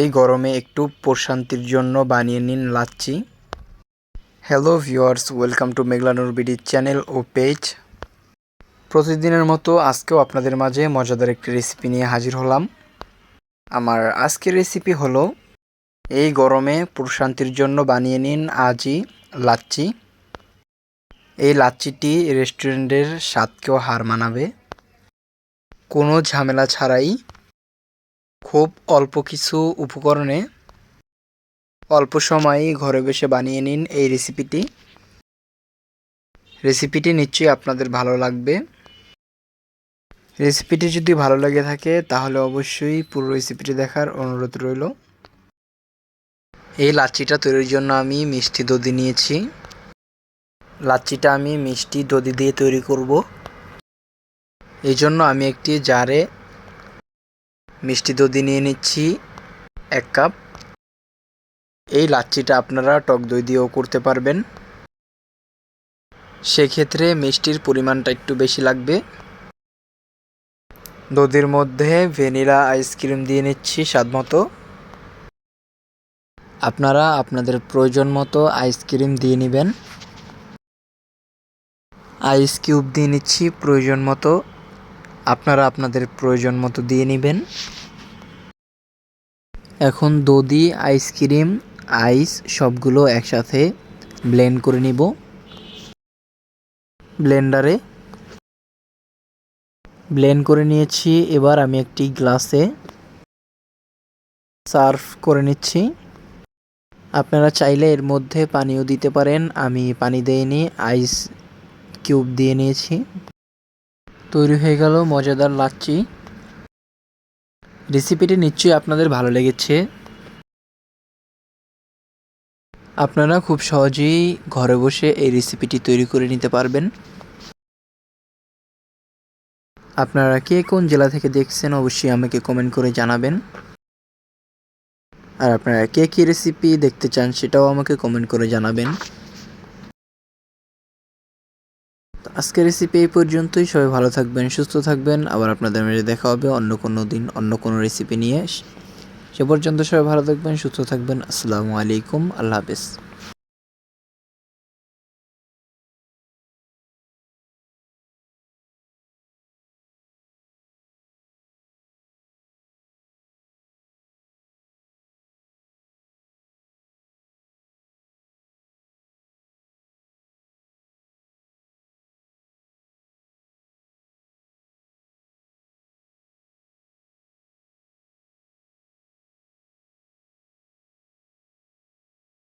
এই গরমে একটু প্রশান্তির জন্য বানিয়ে নিন lassi. Hello viewers welcome to Meghlanur BD channel O page প্রতিদিনের মতো আজকেও আপনাদের মাঝে মজাদার একটি রেসিপি নিয়ে হাজির হলাম। আমার আজকের রেসিপি হলো, এই গরমে প্রশান্তির জন্য বানিয়ে নিন আজই লাচ্ছি। এই লাচ্ছিটি রেস্টুরেন্টের স্বাদকেও হার মানাবে। কোনো ঝামেলা ছাড়াই খুব অল্প কিছু উপকরণে অল্প সময়েই ঘরে বসে বানিয়ে নিন এই রেসিপিটি। রেসিপিটি নিশ্চয়ই আপনাদের ভালো লাগবে। রেসিপিটি যদি ভালো লেগে থাকে, তাহলে অবশ্যই পুরো রেসিপিটি দেখার অনুরোধ রইল। এই লাচ্ছিটা তৈরির জন্য আমি মিষ্টি দধি নিয়েছি। লাচ্ছিটা আমি মিষ্টি দধি দিয়ে তৈরি করব। এই জন্য আমি একটি জারে মিষ্টি দধি নিয়ে নিচ্ছি, এক কাপ। এই লাচ্ছিটা আপনারা টক দই দিয়েও করতে পারবেন। সেক্ষেত্রে মিষ্টির পরিমাণটা একটু বেশি লাগবে। দধির মধ্যে ভ্যানিলা আইসক্রিম দিয়ে নিচ্ছি স্বাদ মতো। আপনারা আপনাদের প্রয়োজন মতো আইসক্রিম দিয়ে নেবেন। আইস কিউব দিয়ে নিচ্ছি প্রয়োজন মতো। আপনারা আপনাদের প্রয়োজন মতো দিয়ে নেবেন। এখন দধি আইসক্রিম আইস সবগুলো একসাথে ব্লেন্ড করে নিব। ব্লেন্ডারে ব্লেন্ড করে নিয়েছি। এবার আমি একটি গ্লাসে সার্ভ করে নিচ্ছি। আপনারা চাইলে এর মধ্যে পানিও দিতে পারেন। আমি পানি দিইনি আইস কিউব দিয়ে নিয়েছি। তৈরি হয়ে গেল মজাদার লাচ্ছি রেসিপিটি নিশ্চয়ই আপনাদের ভালো লেগেছে। আপনারা খুব সহজেই ঘরে বসে এই রেসিপিটি তৈরি করে নিতে পারবেন। আপনারা কে কোন জেলা থেকে দেখছেন অবশ্যই আমাকে কমেন্ট করে জানাবেন। আর আপনারা কে কী রেসিপি দেখতে চান সেটাও আমাকে কমেন্ট করে জানাবেন। আজকের রেসিপি এই পর্যন্তই। সবাই ভালো থাকবেন, সুস্থ থাকবেন। আবার আপনাদের মাঝে দেখা হবে অন্য কোনো দিন, অন্য কোনো রেসিপি নিয়ে। সে পর্যন্ত সবাই ভালো থাকবেন, সুস্থ থাকবেন। আসসালামু আলাইকুম, আল্লাহ হাফেজ।